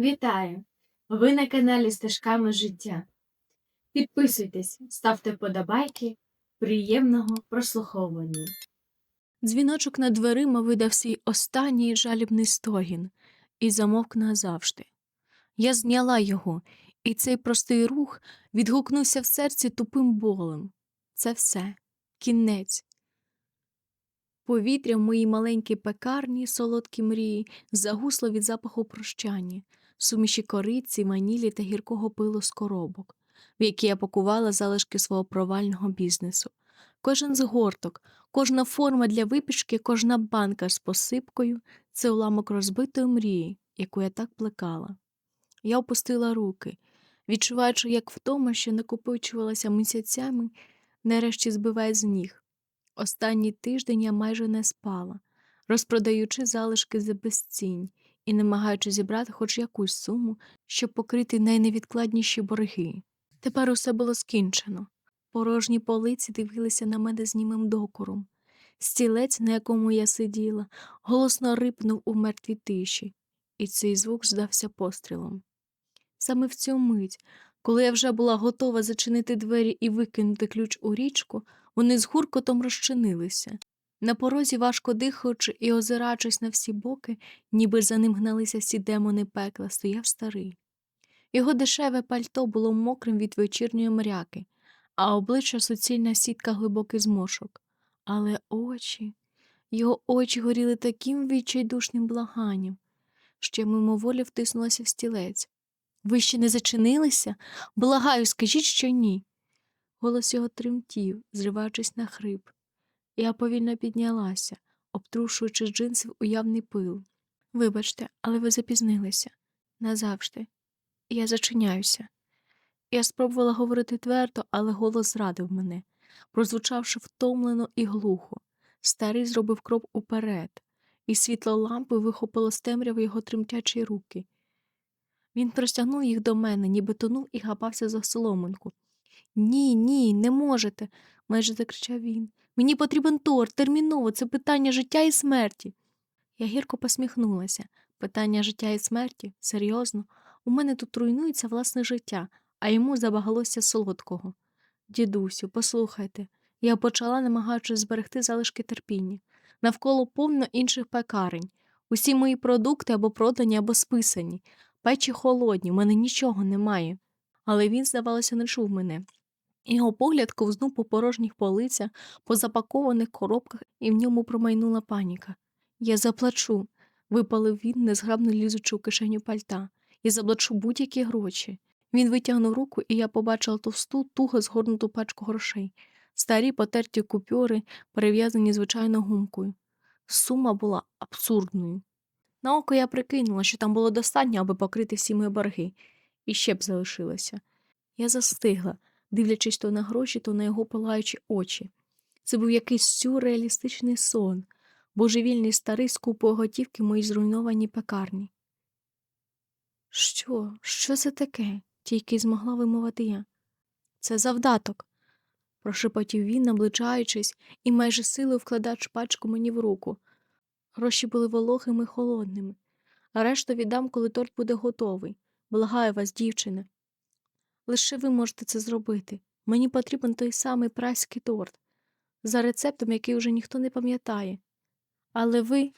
Вітаю! Ви на каналі Стежками життя. Підписуйтесь, ставте подобайки. Приємного прослуховування. Дзвіночок над дверима видав свій останній жалібний стогін і замовк назавжди. Я зняла його, і цей простий рух відгукнувся в серці тупим болем. Це все, кінець. Повітря в моїй маленькій пекарні, солодкі мрії, загусло від запаху прощання, суміші кориці, ванілі та гіркого пилу з коробок, в які я пакувала залишки свого провального бізнесу. Кожен згорток, кожна форма для випічки, кожна банка з посипкою це уламок розбитої мрії, яку я так плекала. Я опустила руки, відчуваючи, як втома, що накопичувалася місяцями, нарешті збиває з ніг. Останній тиждень я майже не спала, розпродаючи залишки за безцінь і намагаючись зібрати хоч якусь суму, щоб покрити найневідкладніші борги. Тепер усе було скінчено. Порожні полиці дивилися на мене з німим докором. Стілець, на якому я сиділа, голосно рипнув у мертвій тиші, і цей звук здався пострілом. Саме в цю мить, коли я вже була готова зачинити двері і викинути ключ у річку, вони з гуркотом розчинилися. На порозі, важко дихаючи і озираючись на всі боки, ніби за ним гналися всі демони пекла, стояв старий. Його дешеве пальто було мокрим від вечірньої мряки, а обличчя суцільна сітка глибоких зморшок. Але очі, його очі горіли таким відчайдушним благанням, що мимоволі втиснулася в стілець. Ви ще не зачинилися? Благаю, скажіть, що ні. Голос його тремтів, зриваючись на хрип. Я повільно піднялася, обтрушуючи з джинсів уявний пил. Вибачте, але ви запізнилися. Назавжди. Я зачиняюся. Я спробувала говорити твердо, але голос зрадив мене, прозвучавши втомлено і глухо. Старий зробив крок уперед, і світло лампи вихопило з темряви його тремтячі руки. Він простягнув їх до мене, ніби тонув і гапався за соломинку. Ні, ні, не можете, майже закричав він. Мені потрібен торт, терміново, це питання життя і смерті. Я гірко посміхнулася. Питання життя і смерті? Серйозно? У мене тут руйнується власне життя, а йому забагалося солодкого. Дідусю, послухайте, я почала, намагаючись зберегти залишки терпіння. Навколо повно інших пекарень. Усі мої продукти або продані, або списані. Печі холодні, в мене нічого немає. Але він, здавалося, не чув мене. Його погляд ковзнув по порожніх полицях, по запакованих коробках, і в ньому промайнула паніка. Я заплачу, випалив він, незграбно лізучи у кишеню пальта, і заплачу будь-які гроші. Він витягнув руку, і я побачила товсту, туго згорнуту пачку грошей, старі потерті купюри, перев'язані звичайно гумкою. Сума була абсурдною. На око я прикинула, що там було достатньо, аби покрити всі мої борги, і ще б залишилося. Я застигла, дивлячись то на гроші, то на його палаючі очі. Це був якийсь сюрреалістичний сон, божевільний старий з готівки моїй зруйнованій пекарні. Що? Що це таке? тільки змогла вимовити я. Це завдаток, прошепотів він, наближаючись, і майже силою вкладаючи пачку мені в руку. Гроші були вологими й холодними, а решту віддам, коли торт буде готовий. Благаю вас, дівчине. Лише ви можете це зробити. Мені потрібен той самий праський торт, за рецептом, який уже ніхто не пам'ятає. Але ви,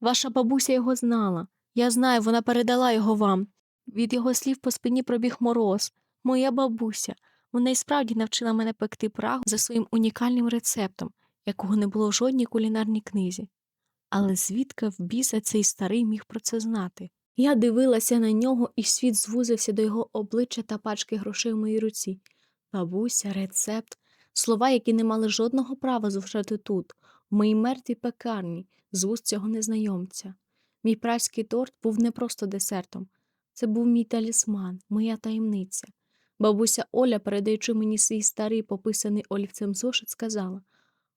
ваша бабуся його знала. Я знаю, вона передала його вам. Від його слів по спині пробіг мороз. Моя бабуся. Вона й справді навчила мене пекти прагу за своїм унікальним рецептом, якого не було в жодній кулінарній книзі. Але звідки в біса цей старий міг про це знати? Я дивилася на нього, і світ звузився до його обличчя та пачки грошей в моїй руці. Бабуся, рецепт, слова, які не мали жодного права звучати тут, в моїй мертвій пекарні, з вуст цього незнайомця. Мій праський торт був не просто десертом, це був мій талісман, моя таємниця. Бабуся Оля, передаючи мені свій старий пописаний олівцем зошит, сказала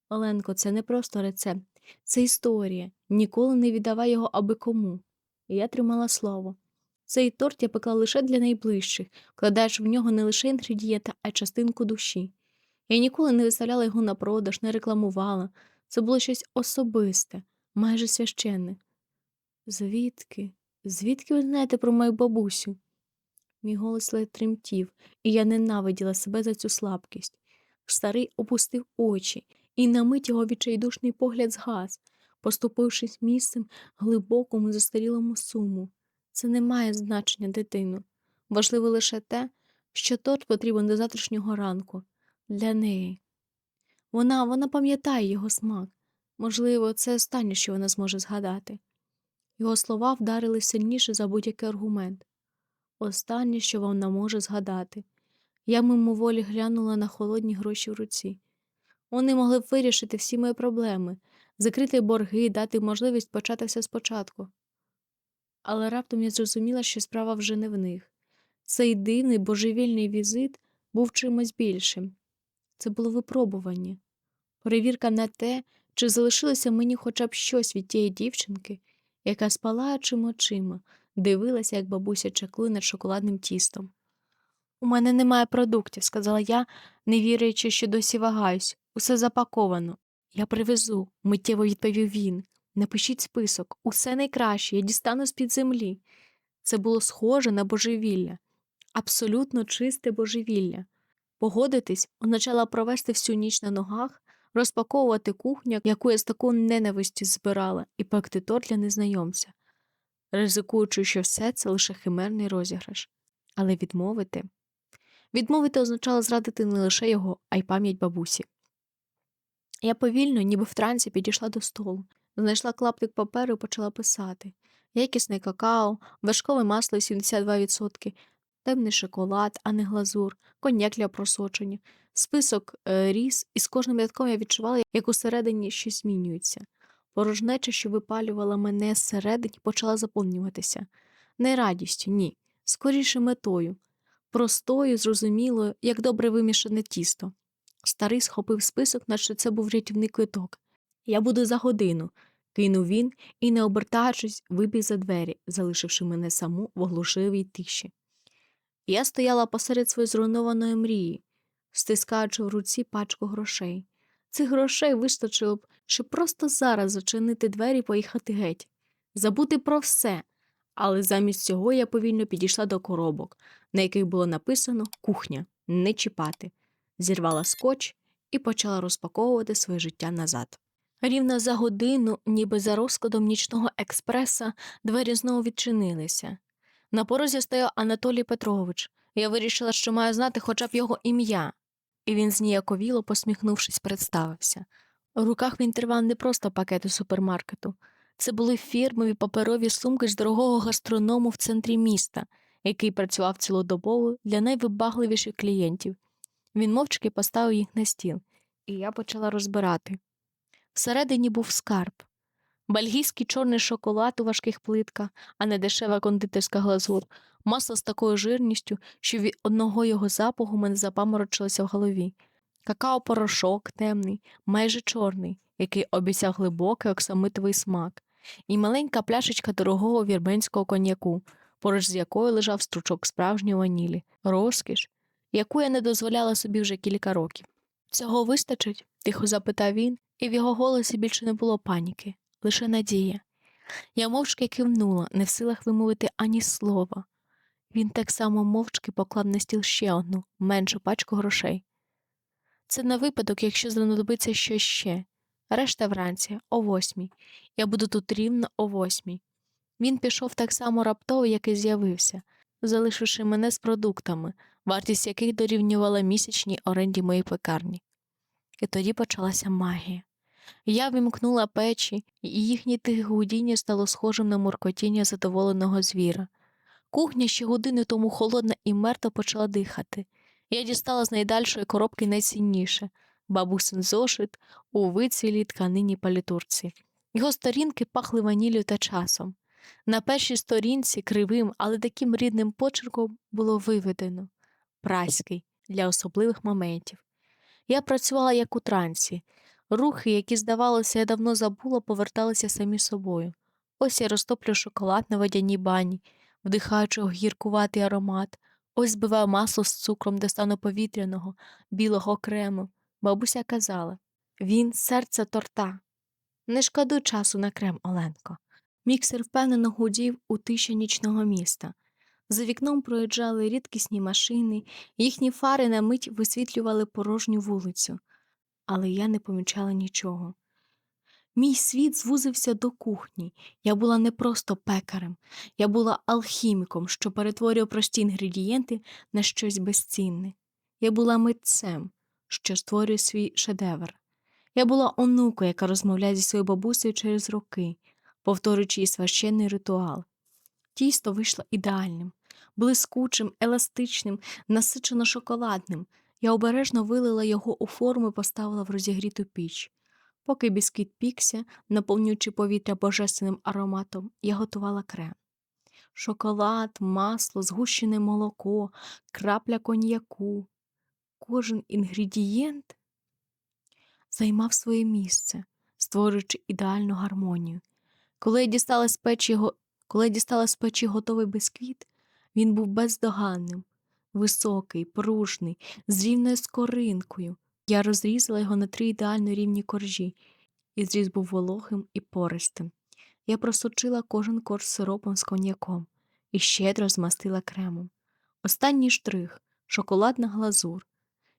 Оленко, це не просто рецепт, це історія. Ніколи не віддавай його аби кому. І я тримала слово. Цей торт я пекла лише для найближчих, вкладаючи в нього не лише інгредієнти, а й частинку душі. Я ніколи не виставляла його на продаж, не рекламувала. Це було щось особисте, майже священне. Звідки, Звідки ви знаєте про мою бабусю? Мій голос ледь тремтів, і я ненавиділа себе за цю слабкість. Старий опустив очі, і на мить його відчайдушний погляд згас, поступившись місцем глибокому застарілому суму. Це не має значення, дитину. Важливо лише те, що торт потрібен до завтрашнього ранку для неї. Вона, вона пам'ятає його смак. Можливо, це останнє, що вона зможе згадати. Його слова вдарили сильніше за будь-який аргумент. Останнє, що вона може згадати. Я мимоволі глянула на холодні гроші в руці. Вони могли б вирішити всі мої проблеми, закрити борги, дати можливість почати все спочатку. Але раптом я зрозуміла, що справа вже не в них. Цей дивний божевільний візит був чимось більшим. Це було випробування, перевірка на те, чи залишилося мені хоча б щось від тієї дівчинки, яка з палаючими очима дивилася, як бабуся чаклує над шоколадним тістом. У мене немає продуктів, сказала я, не вірячи, що досі вагаюсь. Усе запаковано. Я привезу, миттєво відповів він. Напишіть список, усе найкраще, я дістану з-під землі. Це було схоже на божевілля, абсолютно чисте божевілля. Погодитись означало провести всю ніч на ногах, розпаковувати кухню, яку я з такою ненавистю збирала, і пекти торт для незнайомця, ризикуючи, що все це лише химерний розіграш. Але відмовити. Відмовити означало зрадити не лише його, а й пам'ять бабусі. Я повільно, ніби в трансі, підійшла до столу, знайшла клаптик паперу і почала писати. Якісне какао, вершкове масло 72%, темний шоколад, а не глазур, коньяк для просочення, список е, ріс, і з кожним рядком я відчувала, як усередині щось змінюється. Порожнеча, що випалювала мене зсередині, почала заповнюватися. Не радістю, ні, скоріше метою, простою, зрозумілою, як добре вимішане тісто. Старий схопив список, наче це був рятівний квиток. Я буду за годину, кинув він і, не обертаючись, вибіг за двері, залишивши мене саму в оглушливій тиші. Я стояла посеред своєї зруйнованої мрії, стискаючи в руці пачку грошей. Цих грошей вистачило б, щоб просто зараз зачинити двері і поїхати геть, забути про все. Але замість цього я повільно підійшла до коробок, на яких було написано кухня, не чіпати, зірвала скотч і почала розпаковувати своє життя назад. Рівно за годину, ніби за розкладом нічного експреса, двері знову відчинилися. На порозі стояв Анатолій Петрович. Я вирішила, що маю знати хоча б його ім'я. І він зніяковіло, посміхнувшись, представився. У руках він тривав не просто пакети супермаркету. Це були фірмові паперові сумки з дорогого гастроному в центрі міста, який працював цілодобово для найвибагливіших клієнтів. Він мовчки поставив їх на стіл, і я почала розбирати. Всередині був скарб. Бельгійський чорний шоколад у важких плитках, а не дешева кондитерська глазур, масло з такою жирністю, що від одного його запаху мене запаморочилося в голові. Какао-порошок темний, майже чорний, який обіцяв глибокий оксамитовий смак, і маленька пляшечка дорогого вірменського коньяку, поруч з якою лежав стручок справжньої ванілі, розкіш, яку я не дозволяла собі вже кілька років. Цього вистачить? тихо запитав він, і в його голосі більше не було паніки, лише надія. Я мовчки кивнула, не в силах вимовити ані слова. Він так само мовчки поклав на стіл ще одну, меншу пачку грошей. Це на випадок, якщо знадобиться щось ще. Решта вранці, о восьмій. Я буду тут рівно о восьмій. Він пішов так само раптово, як і з'явився, залишивши мене з продуктами, вартість яких дорівнювала місячній оренді моєї пекарні. І тоді почалася магія. Я вимкнула печі, і їхнє тихе гудіння стало схожим на муркотіння задоволеного звіра. Кухня ще години тому холодна і мертво почала дихати. Я дістала з найдальшої коробки найцінніше бабусин зошит у вицвілій тканині палітурці. Його сторінки пахли ваніллю та часом. На першій сторінці кривим, але таким рідним почерком було виведено праський для особливих моментів. Я працювала як у трансі. Рухи, які, здавалося, я давно забула, поверталися самі собою. Ось я розтоплю шоколад на водяній бані, вдихаючи гіркуватий аромат, ось збиваю масло з цукром до стану повітряного, білого крему. Бабуся казала він серце торта. Не шкодуй часу на крем, Оленко. Міксер впевнено гудів у тиші нічного міста. За вікном проїжджали рідкісні машини, їхні фари на мить висвітлювали порожню вулицю, але я не помічала нічого. Мій світ звузився до кухні. Я була не просто пекарем, я була алхіміком, що перетворює прості інгредієнти на щось безцінне. Я була митцем, що створює свій шедевр. Я була онукою, яка розмовляє зі своєю бабусею через роки, повторюючи її священний ритуал. Тісто вийшло ідеальним, блискучим, еластичним, насичено шоколадним. Я обережно вилила його у форму і поставила в розігріту піч. Поки бісквіт пікся, наповнюючи повітря божественним ароматом, я готувала крем. Шоколад, масло, згущене молоко, крапля коньяку. Кожен інгредієнт займав своє місце, створюючи ідеальну гармонію. Коли я дістала з печі, го- коли дістала з печі готовий бісквіт, він був бездоганним, високий, пружний, з рівною скоринкою. Я розрізала його на три ідеально рівні коржі, і зріз був вологим і пористим. Я просочила кожен корж сиропом з коньяком і щедро змастила кремом. Останній штрих шоколадна глазур.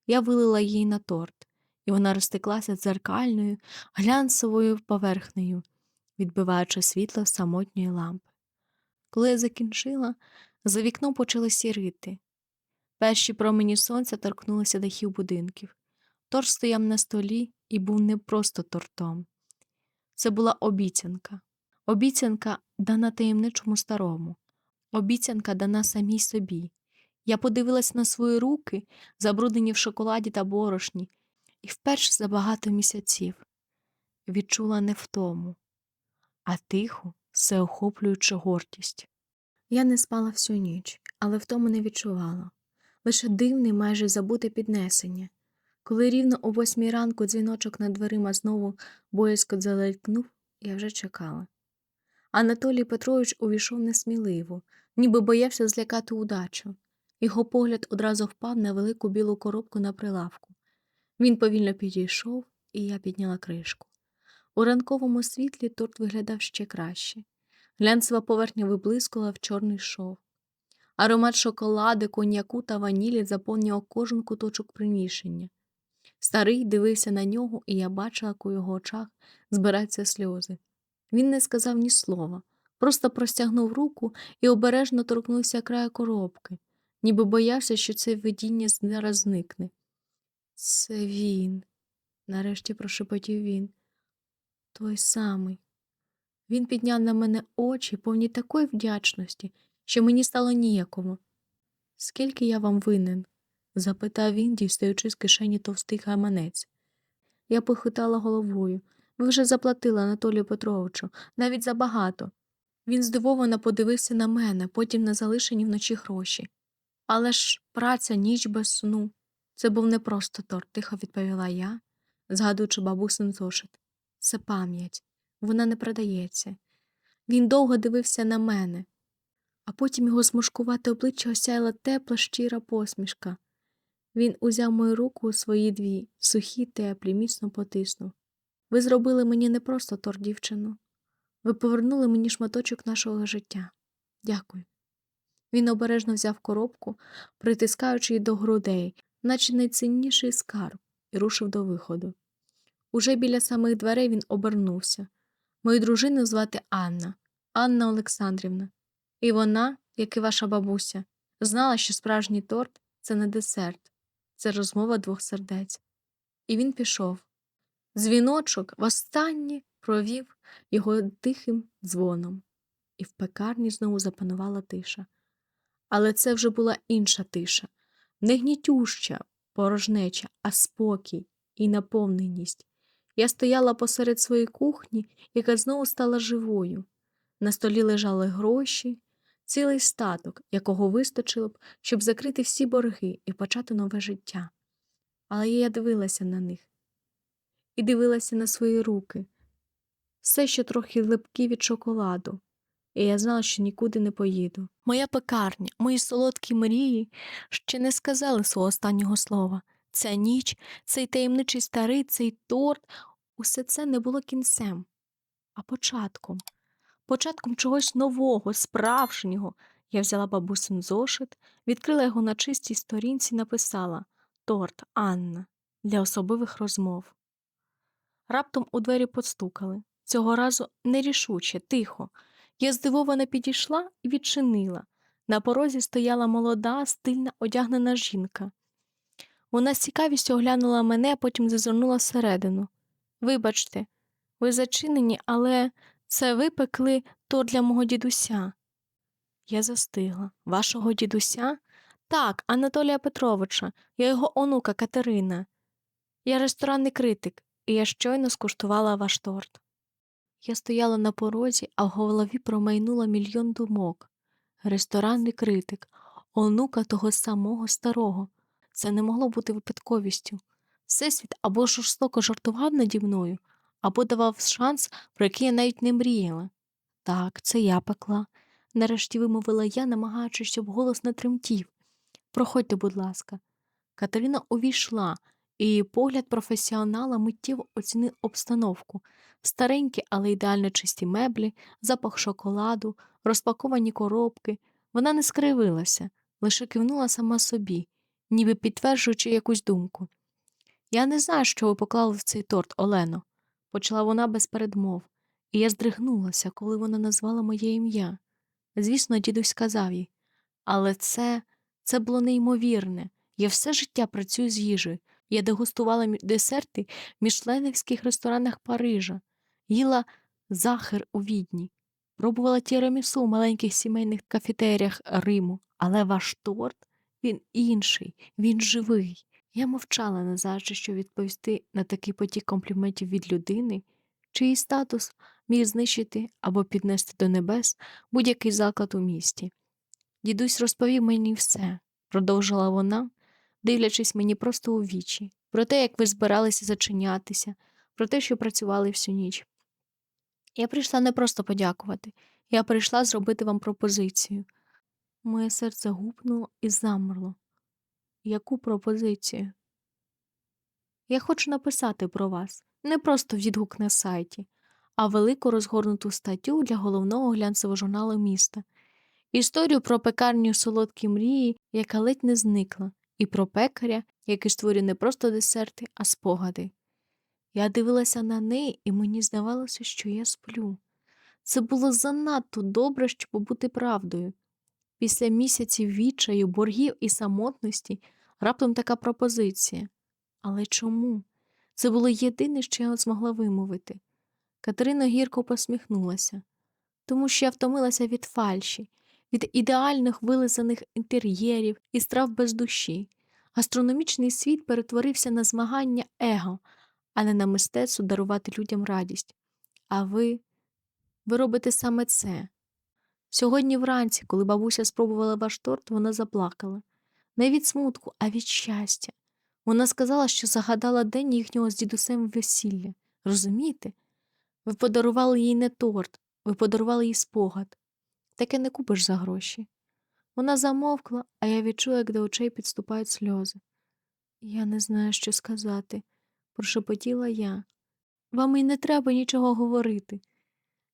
Я вилила її на торт, і вона розтеклася дзеркальною, глянцевою поверхнею, відбиваючи світло самотньої лампи. Коли я закінчила, за вікном почали сірити. Перші промені сонця торкнулися дахів будинків. Торт стояв на столі і був не просто тортом. Це була обіцянка. Обіцянка дана таємничому старому, обіцянка дана самій собі. Я подивилась на свої руки, забруднені в шоколаді та борошні, і вперше за багато місяців відчула не втому, а тиху, всеохоплюючу гордість. Я не спала всю ніч, але втому не відчувала. Лише дивне, майже забуте піднесення. Коли рівно о восьмій ранку дзвіночок над дверима знову боязко залелькнув, я вже чекала. Анатолій Петрович увійшов несміливо, ніби боявся злякати удачу. Його погляд одразу впав на велику білу коробку на прилавку. Він повільно підійшов, і я підняла кришку. У ранковому світлі торт виглядав ще краще. Глянцева поверхня виблискувала в чорний шов. Аромат шоколади, коньяку та ванілі заповнював кожен куточок приміщення. Старий дивився на нього, і я бачила, як у його очах збираються сльози. Він не сказав ні слова, просто простягнув руку і обережно торкнувся краю коробки, ніби боявся, що це видіння зараз зникне. Це він, нарешті прошепотів він. Той самий. Він підняв на мене очі, повні такої вдячності, що мені стало ніяково. Скільки я вам винен? запитав він, дістаючи з кишені товстий гаманець. Я похитала головою. Ви вже заплатили Анатолію Петровичу, навіть забагато. Він здивовано подивився на мене, потім на залишені вночі гроші. Але ж праця ніч без сну. Це був не просто торт, тихо відповіла я, згадуючи бабусин зошит. Це пам'ять, вона не продається. Він довго дивився на мене, а потім його смужкувате обличчя осяяла тепла, щира посмішка. Він узяв мою руку у свої дві, сухі, теплі, міцно потиснув. Ви зробили мені не просто торт, дівчину. Ви повернули мені шматочок нашого життя. Дякую. Він обережно взяв коробку, притискаючи її до грудей, наче найцінніший скарб, і рушив до виходу. Уже біля самих дверей він обернувся. Мою дружину звати Анна, Анна Олександрівна. І вона, як і ваша бабуся, знала, що справжній торт це не десерт, це розмова двох сердець. І він пішов. Дзвіночок востаннє провів його тихим дзвоном, і в пекарні знову запанувала тиша. Але це вже була інша тиша, не гнітюща, порожнеча, а спокій і наповненість. Я стояла посеред своєї кухні, яка знову стала живою. На столі лежали гроші, цілий статок, якого вистачило б, щоб закрити всі борги і почати нове життя. Але я дивилася на них і дивилася на свої руки, все ще трохи липкі від шоколаду, і я знала, що нікуди не поїду. Моя пекарня, мої солодкі мрії ще не сказали свого останнього слова. Ця ніч, цей таємничий старий, цей торт, усе це не було кінцем, а початком. початком чогось нового, справжнього. Я взяла бабусин зошит, відкрила його на чистій сторінці і написала Торт Анна для особливих розмов. Раптом у двері постукали. Цього разу нерішуче, тихо. Я здивовано підійшла і відчинила. На порозі стояла молода, стильна одягнена жінка. Вона з цікавістю оглянула мене, потім зазирнула всередину. Вибачте, ви зачинені, але це ви пекли то для мого дідуся. Я застигла. Вашого дідуся? Так, Анатолія Петровича, я його онука Катерина. Я ресторанний критик, і я щойно скуштувала ваш торт. Я стояла на порозі, а в голові промайнула мільйон думок. Ресторанний критик, онука того самого старого. Це не могло бути випадковістю. Всесвіт або жорстоко жартував наді мною, або давав шанс, про який я навіть не мріяла. Так, це я пекла, нарешті вимовила я, намагаючись, щоб голос не тремтів. Проходьте, будь ласка. Катерина увійшла, і її погляд професіонала миттєво оцінив обстановку старенькі, але ідеально чисті меблі, запах шоколаду, розпаковані коробки. Вона не скривилася, лише кивнула сама собі, ніби підтверджуючи якусь думку. Я не знаю, що ви поклали в цей торт, Олено, почала вона без передмов, і я здригнулася, коли вона назвала моє ім'я. Звісно, дідусь сказав їй, але це, це було неймовірне. Я все життя працюю з їжею. Я дегустувала десерти в мішленівських ресторанах Парижа, їла захер у відні, пробувала тірамісу в маленьких сімейних кафетеріях Риму, але ваш торт він інший, він живий. Я мовчала, не що відповісти на такий потік компліментів від людини, чиї статус міг знищити або піднести до небес будь-який заклад у місті. Дідусь розповів мені все, продовжила вона, дивлячись мені просто у вічі, про те, як ви збиралися зачинятися, про те, що працювали всю ніч. Я прийшла не просто подякувати, я прийшла зробити вам пропозицію. Моє серце гупнуло і замерло. Яку пропозицію? Я хочу написати про вас не просто відгук на сайті, а велику розгорнуту статтю для головного глянцевого журналу міста. Історію про пекарню солодкі мрії, яка ледь не зникла, і про пекаря, який створює не просто десерти, а спогади. Я дивилася на неї, і мені здавалося, що я сплю. Це було занадто добре, щоб бути правдою. Після місяців відчаю, боргів і самотності раптом така пропозиція. Але чому? Це було єдине, що я змогла вимовити. Катерина гірко посміхнулася, тому що я втомилася від фальші, від ідеальних вилизаних інтер'єрів і страв без душі. Гастрономічний світ перетворився на змагання его, а не на мистецтво дарувати людям радість. А ви, ви робите саме це. Сьогодні вранці, коли бабуся спробувала ваш торт, вона заплакала. Не від смутку, а від щастя. Вона сказала, що загадала день їхнього з дідусем весілля. Розумієте? Ви подарували їй не торт, ви подарували їй спогад. Таке не купиш за гроші. Вона замовкла, а я відчула, як до очей підступають сльози. Я не знаю, що сказати, прошепотіла я. Вам і не треба нічого говорити.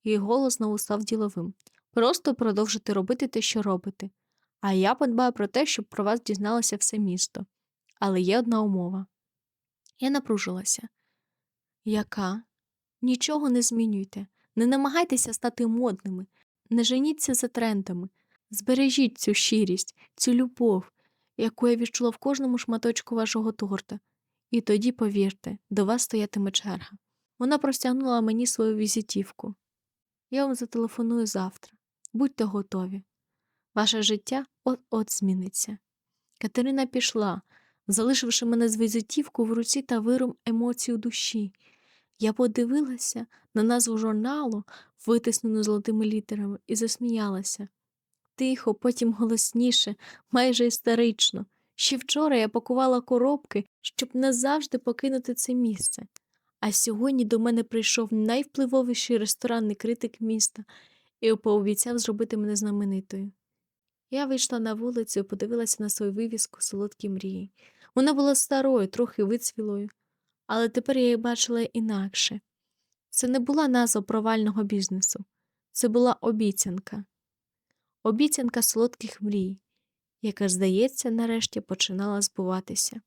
Її голос знову став діловим. Просто продовжуйте робити те, що робите. А я подбаю про те, щоб про вас дізналося все місто. Але є одна умова. Я напружилася. Яка? Нічого не змінюйте, не намагайтеся стати модними, не женіться за трендами, збережіть цю щирість, цю любов, яку я відчула в кожному шматочку вашого торта. І тоді, повірте, до вас стоятиме черга. Вона простягнула мені свою візитівку. Я вам зателефоную завтра. Будьте готові. Ваше життя от-от зміниться. Катерина пішла, залишивши мене з візитівкою в руці та виром емоцій у душі. Я подивилася на назву журналу, витиснену золотими літерами, і засміялася. Тихо, потім голосніше, майже істерично. Ще вчора я пакувала коробки, щоб назавжди покинути це місце. А сьогодні до мене прийшов найвпливовіший ресторанний критик міста і пообіцяв зробити мене знаменитою. Я вийшла на вулицю і подивилася на свою вивіску солодкі мрії. Вона була старою, трохи вицвілою, але тепер я її бачила інакше. Це не була назва провального бізнесу, Це була обіцянка. Обіцянка солодких мрій, яка, здається, нарешті починала збуватися.